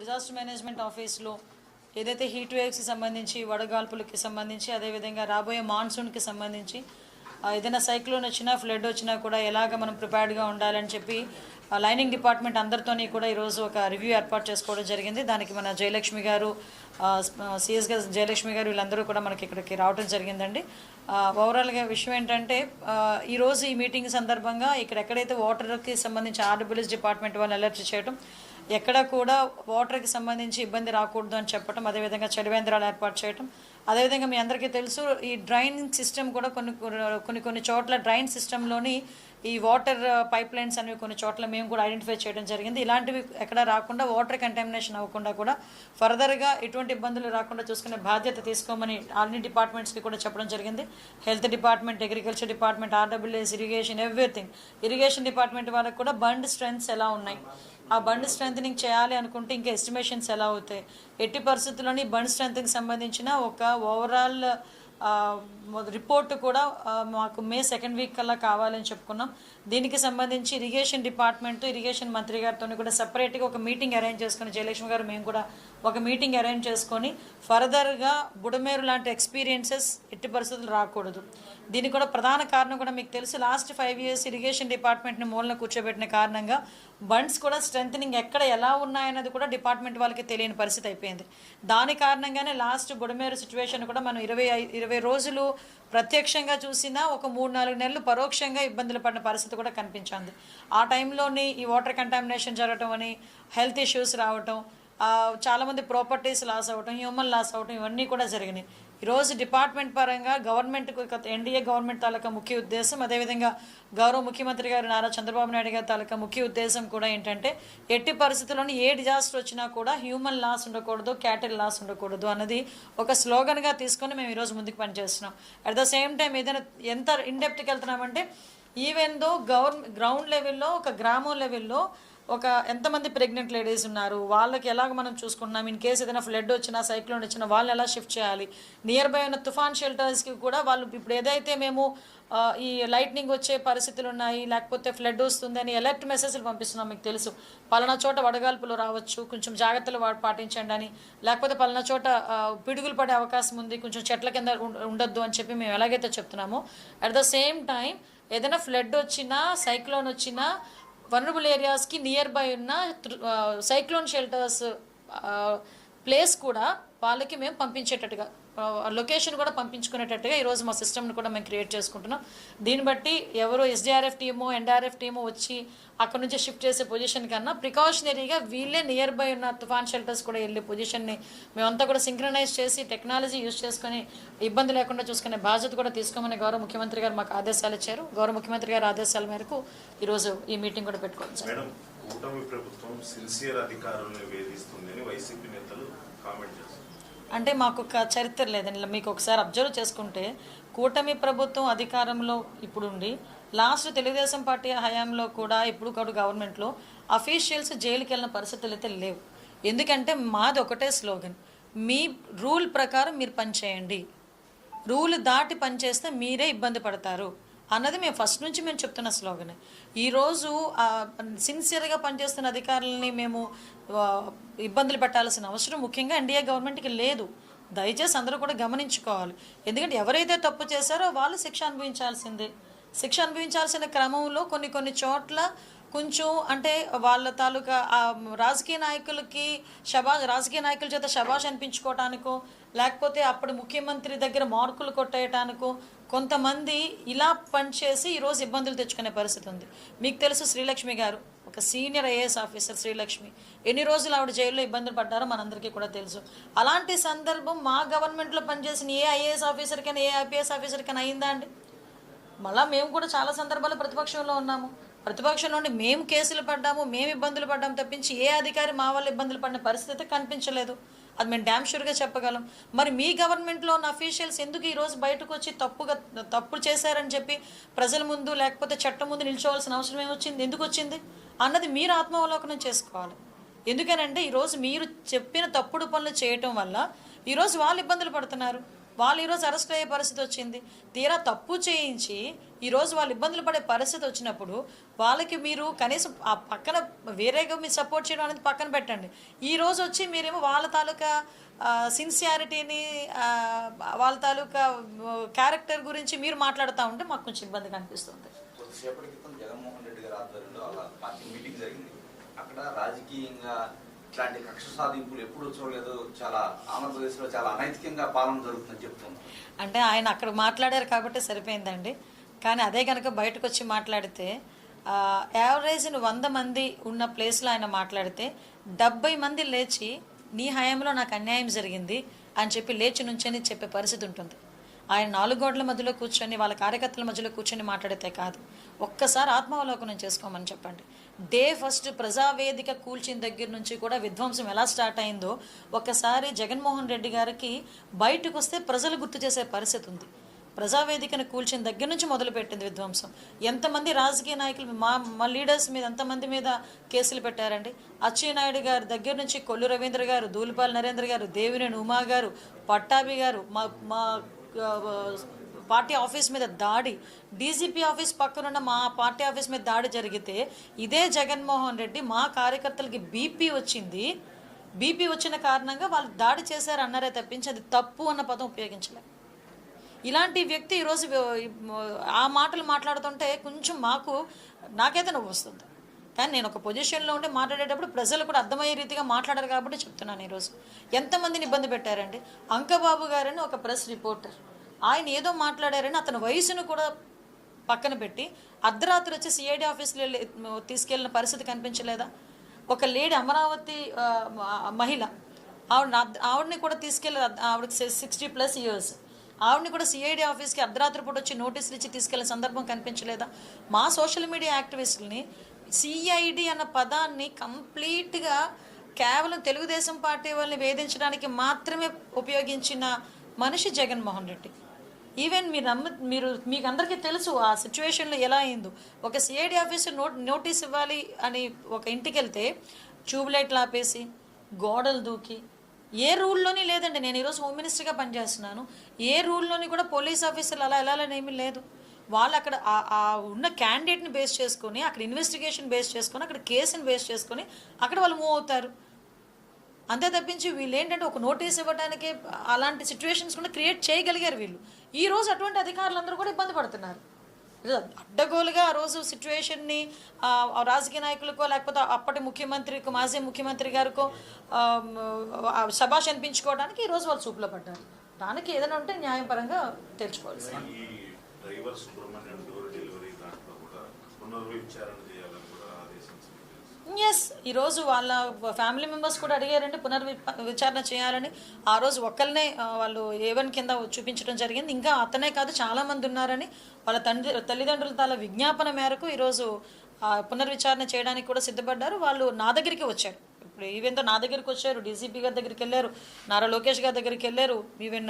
Disaster management ఆఫీస్లో ఏదైతే heat వేవ్స్కి సంబంధించి వడగాల్పులకి సంబంధించి అదేవిధంగా రాబోయే మాన్సూన్కి సంబంధించి ఏదైనా సైక్లోన్ వచ్చినా ఫ్లడ్ వచ్చినా కూడా ఎలాగ మనం ప్రిపేర్డ్గా ఉండాలని చెప్పి లైనింగ్ డిపార్ట్మెంట్ అందరితోని కూడా ఈరోజు ఒక రివ్యూ ఏర్పాటు చేసుకోవడం జరిగింది. దానికి మన జయలక్ష్మి గారు సిఎస్ గారు జయలక్ష్మి గారు వీళ్ళందరూ కూడా మనకి ఇక్కడికి రావడం జరిగిందండి. ఓవరాల్గా విషయం ఏంటంటే ఈరోజు ఈ మీటింగ్ సందర్భంగా ఇక్కడ ఎక్కడైతే వాటర్కి సంబంధించి ఆర్డబ్ల్యూఎస్ డిపార్ట్మెంట్ వాళ్ళు అలర్ట్ చేయడం ఎక్కడ కూడా వాటర్కి సంబంధించి ఇబ్బంది రాకూడదు అని చెప్పడం అదేవిధంగా చలివేంద్రాలు ఏర్పాటు చేయడం అదేవిధంగా మీ అందరికీ తెలుసు ఈ డ్రైన్ సిస్టమ్ కూడా కొన్ని కొన్ని కొన్ని చోట్ల డ్రైన్ సిస్టంలోని ఈ వాటర్ పైప్ లైన్స్ అనేవి కొన్ని చోట్ల మేము కూడా ఐడెంటిఫై చేయడం జరిగింది. ఇలాంటివి ఎక్కడ రాకుండా వాటర్ కంటామినేషన్ అవ్వకుండా కూడా ఫర్దర్గా ఎటువంటి ఇబ్బందులు రాకుండా చూసుకునే బాధ్యత తీసుకోమని అన్ని డిపార్ట్మెంట్స్కి కూడా చెప్పడం జరిగింది. Health department agriculture department RWS irrigation everything. Irrigation department వాళ్ళకి కూడా బండ్ స్ట్రెంగ్స్ ఎలా ఉన్నాయి? ఆ బండ్ స్ట్రెంగ్ చేయాలి అనుకుంటే ఇంకా ఎస్టిమేషన్స్ ఎలా అవుతాయి? ఎట్టి పరిస్థితుల్లోని బండ్ స్ట్రెంగ్కి సంబంధించిన ఒక ఓవరాల్ రిపోర్ట్ కూడా మాకు మే సెకండ్ వీక్ కల్లా కావాలని చెప్పుకున్నాం. దీనికి సంబంధించి ఇరిగేషన్ డిపార్ట్మెంట్ ఇరిగేషన్ మంత్రి గారితో కూడా సపరేట్గా ఒక మీటింగ్ అరేంజ్ చేసుకుని జయలక్ష్మి గారు మేము కూడా ఒక మీటింగ్ అరేంజ్ చేసుకొని ఫర్దర్గా బుడమేరు లాంటి ఎక్స్పీరియన్సెస్ ఎట్టి పరిస్థితులు రాకూడదు. దీనికి కూడా ప్రధాన కారణం కూడా మీకు తెలుసు లాస్ట్ ఫైవ్ ఇయర్స్ ఇరిగేషన్ డిపార్ట్మెంట్ని మూలన కూర్చోబెట్టిన కారణంగా బండ్స్ కూడా స్ట్రెంగ్ ఎక్కడ ఎలా ఉన్నాయన్నది కూడా డిపార్ట్మెంట్ వాళ్ళకి తెలియని పరిస్థితి అయిపోయింది. దాని కారణంగానే లాస్ట్ బుడమేరు సిచ్యువేషన్ కూడా మనం ఇరవై ఐదు ఇరవై రోజులు ప్రత్యక్షంగా చూసినా ఒక మూడు నాలుగు నెలలు పరోక్షంగా ఇబ్బందులు పడిన పరిస్థితి కూడా కనిపించింది. ఆ టైంలోని ఈ వాటర్ కంటామినేషన్ జరగటం అని హెల్త్ ఇష్యూస్ రావటం చాలామంది ప్రాపర్టీస్ లాస్ అవ్వటం హ్యూమన్ లాస్ అవ్వటం ఇవన్నీ కూడా జరిగినాయి. ఈరోజు డిపార్ట్మెంట్ పరంగా గవర్నమెంట్ ఎన్డీఏ గవర్నమెంట్ తాలూకా ముఖ్య ఉద్దేశం అదేవిధంగా గౌరవ ముఖ్యమంత్రి గారు నారా చంద్రబాబు నాయుడు గారి తాలూకా ముఖ్య ఉద్దేశం కూడా ఏంటంటే ఎట్టి పరిస్థితుల్లోనూ ఏ డిజాస్టర్ వచ్చినా కూడా హ్యూమన్ లాస్ ఉండకూడదు క్యాటిల్ లాస్ ఉండకూడదు అన్నది ఒక స్లోగన్గా తీసుకొని మేము ఈరోజు ముందుకు పనిచేస్తున్నాం. అట్ ద సేమ్ టైం ఏదైనా ఎంత ఇన్డెప్త్కి వెళ్తున్నామంటే ఈవెన్ దో గవర్నమెంట్ గ్రౌండ్ లెవెల్లో ఒక గ్రామం లెవెల్లో ఒక ఎంతమంది ప్రెగ్నెంట్ లేడీస్ ఉన్నారు? వాళ్ళకి ఎలాగ మనం చూసుకుంటున్నాం? ఇన్ కేసు ఏదైనా ఫ్లడ్ వచ్చినా సైక్లోన్ వచ్చినా వాళ్ళని ఎలా షిఫ్ట్ చేయాలి? నియర్ బై ఉన్న తుఫాన్ షెల్టర్స్కి కూడా వాళ్ళు ఇప్పుడు ఏదైతే మేము ఈ లైట్నింగ్ వచ్చే పరిస్థితులు ఉన్నాయి లేకపోతే ఫ్లడ్ వస్తుందని అలర్ట్ మెసేజ్లు పంపిస్తున్నాం మీకు తెలుసు. పలానా చోట వడగాల్పులు రావచ్చు కొంచెం జాగ్రత్తలు పాటించండి అని. లేకపోతే పలానా చోట పిడుగులు పడే అవకాశం ఉంది కొంచెం చెట్ల కింద ఉండొద్దు అని చెప్పి మేము ఎలాగైతే చెప్తున్నామో అట్ ద సేమ్ టైం ఏదైనా ఫ్లడ్ వచ్చినా సైక్లోన్ వచ్చినా వనరబుల్ ఏరియాస్కి నియర్ బై ఉన్న సైక్లోన్ షెల్టర్స్ ప్లేస్ కూడా వాళ్ళకి మేము పంపించేటట్టుగా లొకేషన్ కూడా పంపించుకునేటట్టుగా ఈరోజు మా సిస్టమ్ని కూడా మేము క్రియేట్ చేసుకుంటున్నాం. దీన్ని బట్టి ఎవరు ఎస్డిఆర్ఎఫ్ టీమో ఎన్డీఆర్ఎఫ్ టీమో వచ్చి అక్కడ నుంచి షిఫ్ట్ చేసే పొజిషన్ కన్నా ప్రికాషనరీగా వీళ్ళే నియర్ బై ఉన్న తుఫాన్ షెల్టర్స్ కూడా వెళ్ళే పొజిషన్ని మేమంతా కూడా సింక్రనైజ్ చేసి టెక్నాలజీ యూజ్ చేసుకొని ఇబ్బంది లేకుండా చూసుకునే బాధ్యత కూడా తీసుకోమని గౌరవ ముఖ్యమంత్రి గారు మాకు ఆదేశాలు ఇచ్చారు. గౌరవ ముఖ్యమంత్రి గారి ఆదేశాల మేరకు ఈరోజు ఈ మీటింగ్ కూడా పెట్టుకోవాలి సార్. కూటమి ప్రభుత్వం సిన్సియర్ అధికారులను వేధిస్తుందని వైసీపీ నేతలు కామెంట్ చేస్తారు అంటే మాకు ఒక చరిత్ర లేదండి. మీకు ఒకసారి అబ్జర్వ్ చేసుకుంటే కూటమి ప్రభుత్వం అధికారంలో ఇప్పుడుండి లాస్ట్ తెలుగుదేశం పార్టీ హయాంలో కూడా ఇప్పుడు కూడా గవర్నమెంట్లో అఫీషియల్స్ జైలుకి వెళ్ళిన పరిస్థితులు అయితే లేవు. ఎందుకంటే మాది ఒకటే స్లోగన్. మీ రూల్ ప్రకారం మీరు పనిచేయండి రూల్ దాటి పనిచేస్తే మీరే ఇబ్బంది పడతారు. అన్నది మేము ఫస్ట్ నుంచి మేము చెప్తున్న స్లోగన్. ఈరోజు సిన్సియర్గా పనిచేస్తున్న అధికారులని మేము ఇబ్బందులు పెట్టాల్సిన అవసరం ముఖ్యంగా ఎన్డీఏ గవర్నమెంట్కి లేదు. దయచేసి అందరూ కూడా గమనించుకోవాలి. ఎందుకంటే ఎవరైతే తప్పు చేశారో వాళ్ళు శిక్ష అనుభవించాల్సిందే. శిక్ష అనుభవించాల్సిన క్రమంలో కొన్ని కొన్ని చోట్ల కొంచెం అంటే వాళ్ళ తాలూకా రాజకీయ నాయకులకి శబాష్ రాజకీయ నాయకుల చేత శబాష్ అనిపించుకోవటానికో లేకపోతే అప్పుడు ముఖ్యమంత్రి దగ్గర మార్కులు కొట్టేయటానికో కొంతమంది ఇలా పనిచేసి ఈరోజు ఇబ్బందులు తెచ్చుకునే పరిస్థితి ఉంది. మీకు తెలుసు శ్రీలక్ష్మి గారు ఒక సీనియర్ ఐఏఎస్ ఆఫీసర్ శ్రీలక్ష్మి. ఎన్ని రోజులు ఆవిడ జైల్లో ఇబ్బందులు పడ్డారో మనందరికీ కూడా తెలుసు. అలాంటి సందర్భం మా గవర్నమెంట్లో పనిచేసిన ఏ ఐఏఎస్ ఆఫీసర్కైనా ఏ ఐపీఎస్ ఆఫీసర్కైనా అయిందా అండి? మళ్ళా మేము కూడా చాలా సందర్భాల్లో ప్రతిపక్షంలో ఉన్నాము. ప్రతిపక్షం నుండి మేము కేసులు పడ్డాము మేము ఇబ్బందులు పడ్డాము తప్పించి ఏ అధికారి మా వాళ్ళు ఇబ్బందులు పడిన పరిస్థితి కనిపించలేదు. అది మేము డ్యామ్ షూర్గా చెప్పగలం. మరి మీ గవర్నమెంట్లో ఉన్న అఫీషియల్స్ ఎందుకు ఈరోజు బయటకు వచ్చి తప్పుగా తప్పు చేశారని చెప్పి ప్రజల ముందు లేకపోతే చట్టం ముందు నిల్చోవాల్సిన అవసరం ఏమొచ్చింది? ఎందుకు వచ్చింది? అన్నది మీరు ఆత్మావలోకనం చేసుకోవాలి. ఎందుకనంటే ఈరోజు మీరు చెప్పిన తప్పుడు పనులు చేయటం వల్ల ఈరోజు వాళ్ళు ఇబ్బందులు పడుతున్నారు. వాళ్ళు ఈరోజు అరెస్ట్ అయ్యే పరిస్థితి వచ్చింది. తీరా తప్పు చేయించి ఈరోజు వాళ్ళు ఇబ్బందులు పడే పరిస్థితి వచ్చినప్పుడు వాళ్ళకి మీరు కనీసం ఆ పక్కన వేరేగా మీరు సపోర్ట్ చేయడం అనేది పక్కన పెట్టండి. ఈ రోజు వచ్చి మీరేమో వాళ్ళ తాలూకా సిన్సియారిటీని వాళ్ళ తాలూకా క్యారెక్టర్ గురించి మీరు మాట్లాడుతూ ఉంటే మాకు కొంచెం ఇబ్బందిగా అనిపిస్తుంది. కొద్దిసేపటి క్రితం జగన్మోహన్ రెడ్డి గారి ఆధ్వర్యంలో అలా పార్టీ మీటింగ్ జరిగింది. అక్కడ రాజకీయంగా ఇట్లాంటి కక్ష సాధింపులు ఎప్పుడూ చూడలేదు చాలా ఆంధ్రప్రదేశ్లో చాలా అనైతికంగా పాలన జరుగుతుందని చెప్తున్నారు. అంటే ఆయన అక్కడ మాట్లాడారు కాబట్టి సరిపోయిందండి. కానీ అదే కనుక బయటకు వచ్చి మాట్లాడితే యావరేజ్ వంద మంది ఉన్న ప్లేస్లో ఆయన మాట్లాడితే డెబ్బై మంది లేచి నీ హయాంలో నాకు అన్యాయం జరిగింది అని చెప్పి లేచి నుంచని చెప్పే పరిస్థితి ఉంటుంది. ఆయన నాలుగు గోడల మధ్యలో కూర్చొని వాళ్ళ కార్యకర్తల మధ్యలో కూర్చొని మాట్లాడితే కాదు. ఒక్కసారి ఆత్మావలోకనం చేసుకోమని చెప్పండి. డే ఫస్ట్ ప్రజావేదిక కూల్చిన దగ్గర నుంచి కూడా విధ్వంసం ఎలా స్టార్ట్ అయిందో ఒక్కసారి జగన్మోహన్ రెడ్డి గారికి బయటకు వస్తే ప్రజలు గుర్తు చేసే పరిస్థితి ఉంది. ప్రజావేదికను కూల్చిన దగ్గర నుంచి మొదలుపెట్టింది విధ్వంసం. ఎంతమంది రాజకీయ నాయకులు మా మా లీడర్స్ మీద ఎంతమంది మీద కేసులు పెట్టారండి? అచ్చెన్నాయుడు గారి దగ్గర నుంచి కొల్లు రవీంద్ర గారు దూలిపాల్ నరేంద్ర గారు దేవినేని ఉమా గారు పట్టాభి గారు మా మా పార్టీ ఆఫీస్ మీద దాడి డీజీపీ ఆఫీస్ పక్కనున్న మా పార్టీ ఆఫీస్ మీద దాడి జరిగితే ఇదే జగన్మోహన్ రెడ్డి మా కార్యకర్తలకి బీపీ వచ్చింది. బీపీ వచ్చిన కారణంగా వాళ్ళు దాడి చేశారు అన్నారే తప్పించి అది తప్పు అన్న పదం ఉపయోగించలేదు ఇలాంటి వ్యక్తి ఈరోజు ఆ మాటలు మాట్లాడుతుంటే కొంచెం మాకు నాకైతే నవ్వు వస్తుంది. కానీ నేను ఒక పొజిషన్లో ఉండి మాట్లాడేటప్పుడు ప్రజలు కూడా అర్థమయ్యే రీతిగా మాట్లాడారు కాబట్టి చెప్తున్నాను ఈరోజు. ఎంతమందిని ఇబ్బంది పెట్టారండి? అంకబాబు గారని ఒక ప్రెస్ రిపోర్టర్. ఆయన ఏదో మాట్లాడారని అతని వయసును కూడా పక్కన పెట్టి అర్ధరాత్రి వచ్చి సిఐడి ఆఫీస్లో వెళ్ళి తీసుకెళ్ళిన పరిస్థితి కనిపించలేదా? ఒక లేడీ అమరావతి మహిళ. ఆవిడ ఆవిడని కూడా తీసుకెళ్ళి ఆవిడకి సిక్స్టీ ప్లస్ ఇయర్స్. ఆవిడని కూడా సిఐడి ఆఫీస్కి అర్ధరాత్రి పూట వచ్చి నోటీసులు ఇచ్చి తీసుకెళ్ళే సందర్భం కనిపించలేదా? మా సోషల్ మీడియా యాక్టివిస్టులని సిఐడి అన్న పదాన్ని కంప్లీట్గా కేవలం తెలుగుదేశం పార్టీ వాళ్ళని వేధించడానికి మాత్రమే ఉపయోగించిన మనిషి జగన్మోహన్ రెడ్డి. ఈవెన్ మీరు నమ్మ మీరు మీకు అందరికీ తెలుసు ఆ సిచ్యువేషన్లో ఎలా అయిందో. ఒక సిఐడి ఆఫీసర్ నోట్ నోటీస్ ఇవ్వాలి అని ఒక ఇంటికి వెళ్తే ట్యూబ్లైట్లు ఆపేసి గోడలు దూకి ఏ రూల్లోని లేదండి. నేను ఈరోజు హోమ్ మినిస్టర్గా పనిచేస్తున్నాను. ఏ రూల్లోని కూడా పోలీస్ ఆఫీసర్లు అలా వెళ్ళాలని ఏమీ లేదు. వాళ్ళు అక్కడ ఆ- ఉన్న క్యాండిడేట్ని బేస్ చేసుకొని అక్కడ ఇన్వెస్టిగేషన్ బేస్ చేసుకొని అక్కడ కేసుని బేస్ చేసుకొని అక్కడ వాళ్ళు మూవ్ అవుతారు. అంతే తప్పించి వీళ్ళు ఏంటంటే ఒక నోటీస్ ఇవ్వడానికే అలాంటి సిచ్యువేషన్స్ కూడా క్రియేట్ చేయగలిగారు వీళ్ళు. ఈ రోజు అటువంటి అధికారులందరూ కూడా ఇబ్బంది పడుతున్నారు. అడ్డగోలుగా ఆ రోజు సిచ్యువేషన్ని రాజకీయ నాయకులకో లేకపోతే అప్పటి ముఖ్యమంత్రికో మాజీ ముఖ్యమంత్రి గారికో ఆ, శభాష్ అనిపించుకోవడానికి ఈరోజు వాళ్ళు చూపులో పడ్డారు. దానికి ఏదైనా ఉంటే న్యాయపరంగా తెలుసుకోవాల్సి ఈ డ్రైవర్ సుబ్రహ్మణ్యం డోర్ డెలివరీ దాంట్లో కూడా పునర్విచారణ చేయాలని కూడా ఆదేశించింది ఎస్ ఈరోజు వాళ్ళ ఫ్యామిలీ మెంబర్స్ కూడా అడిగారంటే పునర్వి విచారణ చేయాలని. ఆ రోజు ఒక్కరినే వాళ్ళు ఏవన్ కింద చూపించడం జరిగింది. ఇంకా అతనే కాదు చాలామంది ఉన్నారని. వాళ్ళ తండ్రి తల్లిదండ్రుల తాల విజ్ఞాపన మేరకు ఈరోజు పునర్విచారణ చేయడానికి కూడా సిద్ధపడ్డారు. వాళ్ళు నా దగ్గరికి వచ్చారు. ఇప్పుడు ఈవెన్ నా దగ్గరికి వచ్చారు డీసీపీ గారి దగ్గరికి వెళ్ళారు నారా లోకేష్ గారి దగ్గరికి వెళ్ళారు ఈవెన్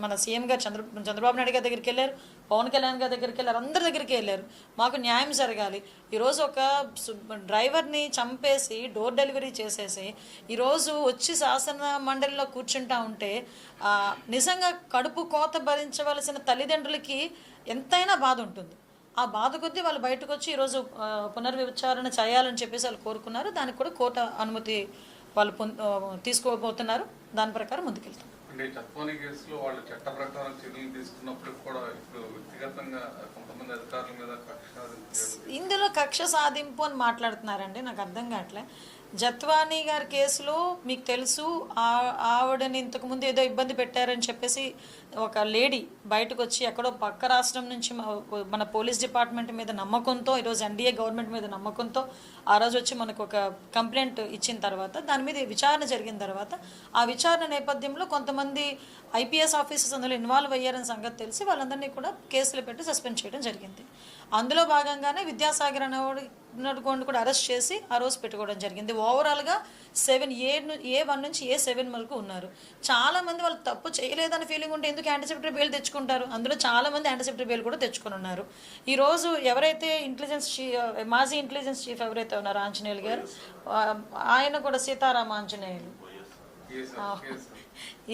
మన సీఎం గారు చంద్ర చంద్రబాబు నాయుడు గారి దగ్గరికి వెళ్ళారు పవన్ కళ్యాణ్ గారి దగ్గరికి వెళ్ళారు అందరి దగ్గరికి వెళ్ళారు. మాకు న్యాయం జరగాలి. ఈరోజు ఒక సు- డ్రైవర్ని చంపేసి డోర్ డెలివరీ చేసేసి ఈరోజు వచ్చి శాసన మండలిలో కూర్చుంటా ఉంటే నిజంగా కడుపు కోత భరించవలసిన తల్లిదండ్రులకి ఎంతైనా బాధ ఉంటుంది. ఆ బాధ కొద్దీ వాళ్ళు బయటకు వచ్చి ఈరోజు పునర్విచారణ చేయాలని చెప్పేసి వాళ్ళు కోరుకున్నారు. దానికి కూడా కోర్టు అనుమతి వాళ్ళు తీసుకోబోతున్నారు. దాని ప్రకారం ముందుకెళ్తాం. అంటే ఈ చట్టాని కేసులో వాళ్ళు చట్ట ప్రకారం చర్యలు తీసుకున్నప్పుడు కూడా ఇప్పుడు వ్యక్తిగతంగా కొంతమంది అధికారుల మీద కక్ష సాధింపు చర్యలు ఇందులో కక్ష సాధింపు అని మాట్లాడుతున్నారండి. నాకు అర్థం కావట్లే. జత్వానీ గారి కేసులో మీకు తెలుసు ఆ- ఆవిడని ఇంతకుముందు ఏదో ఇబ్బంది పెట్టారని చెప్పేసి ఒక లేడీ బయటకు వచ్చి ఎక్కడో పక్క రాష్ట్రం నుంచి మన పోలీస్ డిపార్ట్మెంట్ మీద నమ్మకంతో ఈరోజు ఎన్డీఏ గవర్నమెంట్ మీద నమ్మకంతో ఆ రోజు వచ్చి మనకు ఒక కంప్లైంట్ ఇచ్చిన తర్వాత దాని మీద విచారణ జరిగిన తర్వాత ఆ విచారణ నేపథ్యంలో కొంతమంది ఐపీఎస్ ఆఫీసర్స్ అందులో ఇన్వాల్వ్ అయ్యారని సంగతి తెలిసి వాళ్ళందరినీ కూడా కేసులు పెట్టి సస్పెండ్ చేయడం జరిగింది. అందులో భాగంగానే విద్యాసాగర్ అనేవాడు కూడా అరెస్ట్ చేసి ఆ రోజు పెట్టుకోవడం జరిగింది. ఓవరాల్గా సెవెన్ ఏ ఏ వన్ నుంచి ఏ సెవెన్ వరకు ఉన్నారు. చాలా మంది వాళ్ళు తప్పు చేయలేదని ఫీలింగ్ ఉంటే ఎందుకు యాంటీసెప్టరీ బెయిల్ తెచ్చుకుంటారు? అందులో చాలా మంది యాంటీసెప్టరీ బెయిల్ కూడా తెచ్చుకొని ఉన్నారు. ఈ రోజు ఎవరైతే ఇంటెలిజెన్స్ మాజీ ఇంటెలిజెన్స్ చీఫ్ ఎవరైతే ఉన్నారో ఆంజనేయులు గారు ఆయన కూడా సీతారామ ఆంజనేయులు.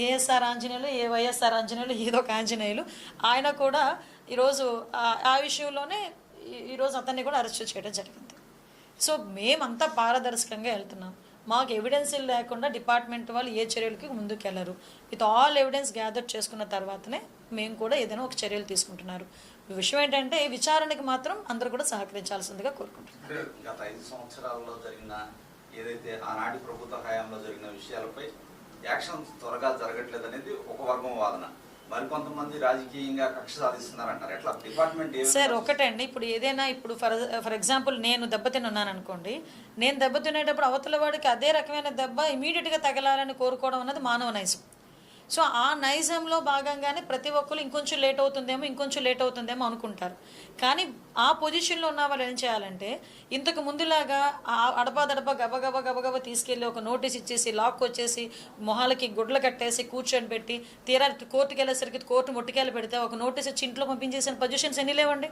ఏఎస్ఆర్ ఆంజనేయులు ఏ వైఎస్ఆర్ ఆంజనేయులు ఏదో ఒక ఆంజనేయులు. ఆయన కూడా ఈరోజు ఆ- విషయంలోనే ఈరోజు అతన్ని కూడా అరెస్ట్ చేయడం జరిగింది. సో మేమంతా పారదర్శకంగా వెళ్తున్నాం. మాకు ఎవిడెన్స్ లేకుండా డిపార్ట్మెంట్ వాళ్ళు ఏ చర్యలకి ముందుకెళ్ళరు. విత్ ఆల్ ఎవిడెన్స్ గ్యాదర్ చేసుకున్న తర్వాతనే మేము కూడా ఏదైనా ఒక చర్యలు తీసుకుంటున్నారు. విషయం ఏంటంటే ఈ విచారణకి మాత్రం అందరూ కూడా సహకరించాల్సిందిగా కోరుకుంటున్నారు గత ఐదు సంవత్సరాల్లో జరిగిన ఏదైతే ఆనాటి ప్రభుత్వ హయాంలో జరిగిన విషయాలపై యాక్షన్ త్వరగా జరగట్లేదు అనేది ఒక వర్గం వాదన. మరికొంతమంది రాజకీయంగా కక్ష సాధిస్తున్నారంటారు. ఎట్లా? డిపార్ట్మెంట్ సార్ ఒకటండి. ఇప్పుడు ఏదైనా ఇప్పుడు ఫర్ ఫర్ ఎగ్జాంపుల్ నేను దెబ్బతిని ఉన్నాను అనుకోండి నేను దెబ్బతినేటప్పుడు అవతల వాడికి అదే రకమైన దెబ్బ ఇమీడియట్గా తగలాలని కోరుకోవడం అన్నది మానవ నైజం. సో ఆ నైజంలో భాగంగానే ప్రతి ఒక్కరు ఇంకొంచెం లేట్ అవుతుందేమో ఇంకొంచెం లేట్ అవుతుందేమో అనుకుంటారు. కానీ ఆ పొజిషన్లో ఉన్న వాళ్ళు ఏం చేయాలంటే ఇంతకు ముందులాగా ఆ అడపదడప గబగబ గబగబ తీసుకెళ్ళి ఒక నోటీస్ ఇచ్చేసి లాక్ వచ్చేసి మొహాలకి గుడ్లు కట్టేసి కూర్చొని పెట్టి తీరా కోర్టుకి వెళ్ళేసరికి కోర్టు ముట్టుకెళ్ళి పెడితే ఒక నోటీస్ వచ్చి ఇంట్లో పంపించేసిన పొజిషన్స్ ఎన్ని లేవండి?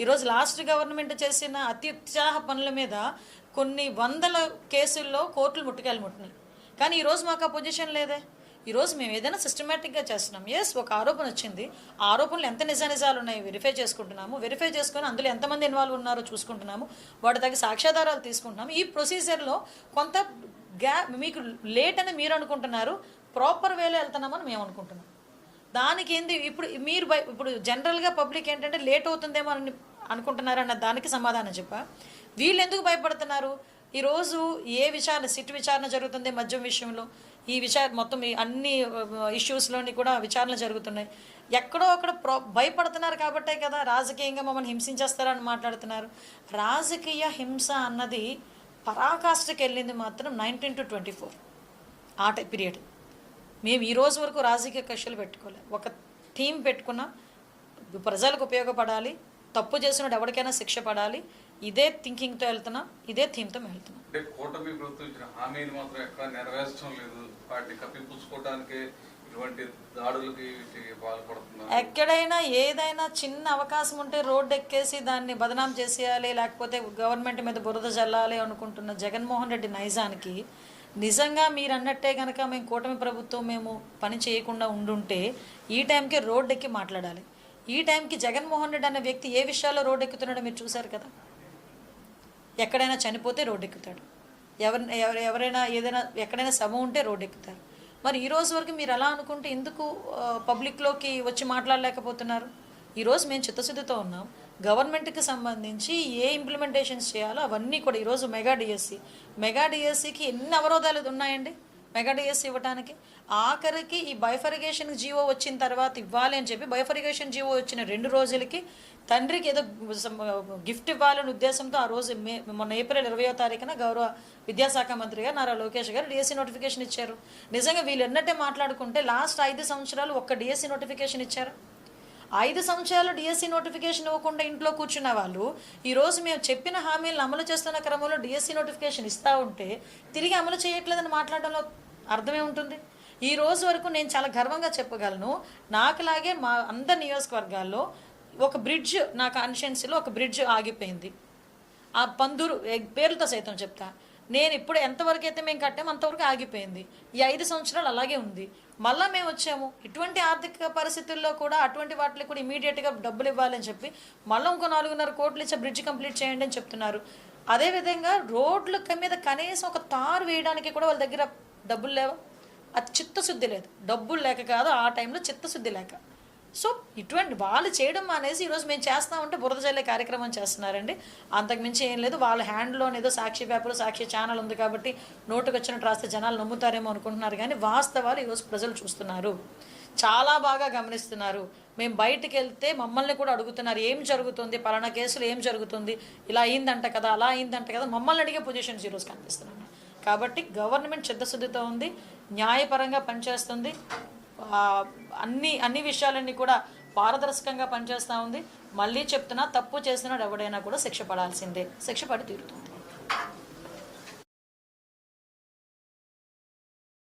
ఈరోజు లాస్ట్ గవర్నమెంట్ చేసిన అత్యుత్సాహ పనుల మీద కొన్ని వందల కేసుల్లో కోర్టులు ముట్టుకెళ్ళి ముట్టినాయి. కానీ ఈరోజు మాకు ఆ పొజిషన్ లేదే. ఈరోజు మేము ఏదైనా సిస్టమేటిక్గా చేస్తున్నాం. ఎస్ ఒక ఆరోపణ వచ్చింది. ఆ ఆరోపణలు ఎంత నిజ నిజాలు ఉన్నాయి వెరిఫై చేసుకుంటున్నాము. వెరిఫై చేసుకొని అందులో ఎంతమంది ఇన్వాల్వ్ ఉన్నారో చూసుకుంటున్నాము. వాటి తగ్గ సాక్ష్యాధారాలు తీసుకుంటున్నాము. ఈ ప్రొసీజర్లో కొంత గ్యా మీకు లేట్ అని మీరు అనుకుంటున్నారు ప్రాపర్ వేలో వెళ్తున్నామని మేము అనుకుంటున్నాం. దానికి ఏంది? ఇప్పుడు మీరు భయ- ఇప్పుడు జనరల్గా పబ్లిక్ ఏంటంటే లేట్ అవుతుందేమో అని అనుకుంటున్నారన్న దానికి సమాధానం చెప్పా. వీళ్ళు ఎందుకు భయపడుతున్నారు? ఈరోజు ఏ విచారణ సిట్ విచారణ జరుగుతుంది మద్యం విషయంలో? ఈ విచార మొత్తం ఈ అన్ని ఇష్యూస్లోని కూడా విచారణలు జరుగుతున్నాయి. ఎక్కడో అక్కడ ప్రో భయపడుతున్నారు కాబట్టే కదా రాజకీయంగా మమ్మల్ని హింసించేస్తారని మాట్లాడుతున్నారు. రాజకీయ హింస అన్నది పరాకాష్ఠకి వెళ్ళింది మాత్రం నైన్టీన్ టు ట్వంటీ ఫోర్ ఆ పీరియడ్ మేము ఈ రోజు వరకు రాజకీయ కక్షలు పెట్టుకోలేదు ఒక థీమ్ పెట్టుకున్నాం ప్రజలకు ఉపయోగపడాలి తప్పు చేసినప్పుడు ఎవరికైనా శిక్ష పడాలి ఇదే థింకింగ్తో వెళ్తున్నాం ఇదే థీమ్తో మేము వెళ్తున్నాం. అంటే కూటమి ప్రభుత్వం ఇచ్చిన హామీని మాత్రం ఎక్కడ నెరవేర్చడం లేదు. వాటిని కప్పిపుచ్చుకోవడానికి ఇటువంటి దాడులకి పాల్పడుతున్నారు. ఎక్కడైనా ఏదైనా చిన్న అవకాశం ఉంటే రోడ్డు ఎక్కేసి దాన్ని బదనాం చేసేయాలి లేకపోతే గవర్నమెంట్ మీద బురద జల్లాలి అనుకుంటున్న జగన్మోహన్ రెడ్డి నైజానికి నిజంగా మీరు అన్నట్టే కనుక మేము కూటమి ప్రభుత్వం మేము పని చేయకుండా ఉండుంటే ఈ టైంకి రోడ్డు ఎక్కి మాట్లాడాలి. ఈ టైంకి జగన్మోహన్ రెడ్డి అనే వ్యక్తి ఏ విషయాల్లో రోడ్డు ఎక్కుతున్నాడో మీరు చూశారు కదా? ఎక్కడైనా చనిపోతే రోడ్డు ఎక్కుతాడు ఎవరి ఎవరు- ఎవరైనా ఏదైనా ఎక్కడైనా శవం ఉంటే రోడ్డు ఎక్కుతారు మరి ఈ రోజు వరకు మీరు ఎలా అనుకుంటే ఎందుకు పబ్లిక్లోకి వచ్చి మాట్లాడలేకపోతున్నారు? ఈరోజు మేము చిత్తశుద్ధితో ఉన్నాం. గవర్నమెంట్కి సంబంధించి ఏ ఇంప్లిమెంటేషన్స్ చేయాలో అవన్నీ కూడా ఈరోజు మెగా డిఎస్సి. మెగా డిఎస్సికి ఎన్ని అవరోధాలు ఉన్నాయండి? మెగా ఇవ్వడానికి ఆఖరికి ఈ బైఫరిగేషన్ జీవో వచ్చిన తర్వాత ఇవ్వాలి అని చెప్పి బైఫరిగేషన్ జీవో వచ్చిన రెండు రోజులకి తండ్రికి ఏదో గిఫ్ట్ ఇవ్వాలనే ఉద్దేశంతో ఆ రోజు మే మొన్న ఏప్రిల్ ఇరవయో తారీఖున గౌరవ విద్యాశాఖ మంత్రిగా నారా లోకేష్ గారు డిఎస్సీ నోటిఫికేషన్ ఇచ్చారు. నిజంగా వీళ్ళు ఎన్నట్టే మాట్లాడుకుంటే లాస్ట్ ఐదు సంవత్సరాలు ఒక్క డిఎస్సీ నోటిఫికేషన్ ఇచ్చారు? ఐదు సంవత్సరాలు డిఎస్సి నోటిఫికేషన్ ఇవ్వకుండా ఇంట్లో కూర్చున్న వాళ్ళు ఈరోజు మేము చెప్పిన హామీలను అమలు చేస్తున్న క్రమంలో డిఎస్సి నోటిఫికేషన్ ఇస్తూ ఉంటే తిరిగి అమలు చేయట్లేదని మాట్లాడడంలో అర్థమే ఉంటుంది. ఈ రోజు వరకు నేను చాలా గర్వంగా చెప్పగలను. నాకులాగే మా అందరి నియోజకవర్గాల్లో ఒక బ్రిడ్జ్ నా కాన్షియన్సీలో ఒక బ్రిడ్జ్ ఆగిపోయింది. ఆ పందురు పేరుతో సైతం చెప్తా నేను ఇప్పుడు ఎంతవరకు అయితే మేము కట్టామో అంతవరకు ఆగిపోయింది. ఈ ఐదు సంవత్సరాలు అలాగే ఉంది. మళ్ళీ మేము వచ్చాము. ఇటువంటి ఆర్థిక పరిస్థితుల్లో కూడా అటువంటి వాటికి కూడా ఇమీడియట్గా డబ్బులు ఇవ్వాలని చెప్పి మళ్ళీ ఇంకో నాలుగున్నర కోట్లు ఇచ్చే బ్రిడ్జ్ కంప్లీట్ చేయండి అని చెప్తున్నారు. అదేవిధంగా రోడ్ల మీద కనీసం ఒక తారు వేయడానికి కూడా వాళ్ళ దగ్గర డబ్బులు లేవా? అది చిత్తశుద్ధి లేదు. డబ్బులు లేక కాదు ఆ టైంలో చిత్తశుద్ధి లేక. సో ఇటువంటి వాళ్ళు చేయడం అనేసి ఈరోజు మేము చేస్తామంటే బురద జల్లే కార్యక్రమం చేస్తున్నారండి. అంతకుమించి ఏం లేదు. వాళ్ళ హ్యాండ్లో ఏదో సాక్షి పేపర్ సాక్షి ఛానల్ ఉంది కాబట్టి నోటుకు వచ్చినట్టు రాస్తే జనాలు నమ్ముతారేమో అనుకుంటున్నారు కానీ వాస్తవాలు ఈరోజు ప్రజలు చూస్తున్నారు. చాలా బాగా గమనిస్తున్నారు. మేము బయటికి వెళ్తే మమ్మల్ని కూడా అడుగుతున్నారు. ఏం జరుగుతుంది? పలానా కేసులు ఏం జరుగుతుంది? ఇలా అయిందంట కదా అలా అయిందంట కదా మమ్మల్ని అడిగే పొజిషన్స్ ఈరోజు కనిపిస్తున్నాను కాబట్టి గవర్నమెంట్ చిత్తశుద్ధితో ఉంది. న్యాయపరంగా పనిచేస్తుంది. అన్ని అన్ని విషయాలన్నీ కూడా పారదర్శకంగా పనిచేస్తూ ఉంది. మళ్ళీ చెప్తున్నా తప్పు చేసినాడు ఎవడైనా కూడా శిక్ష పడాల్సిందే. శిక్ష పడి తీరుతుంది.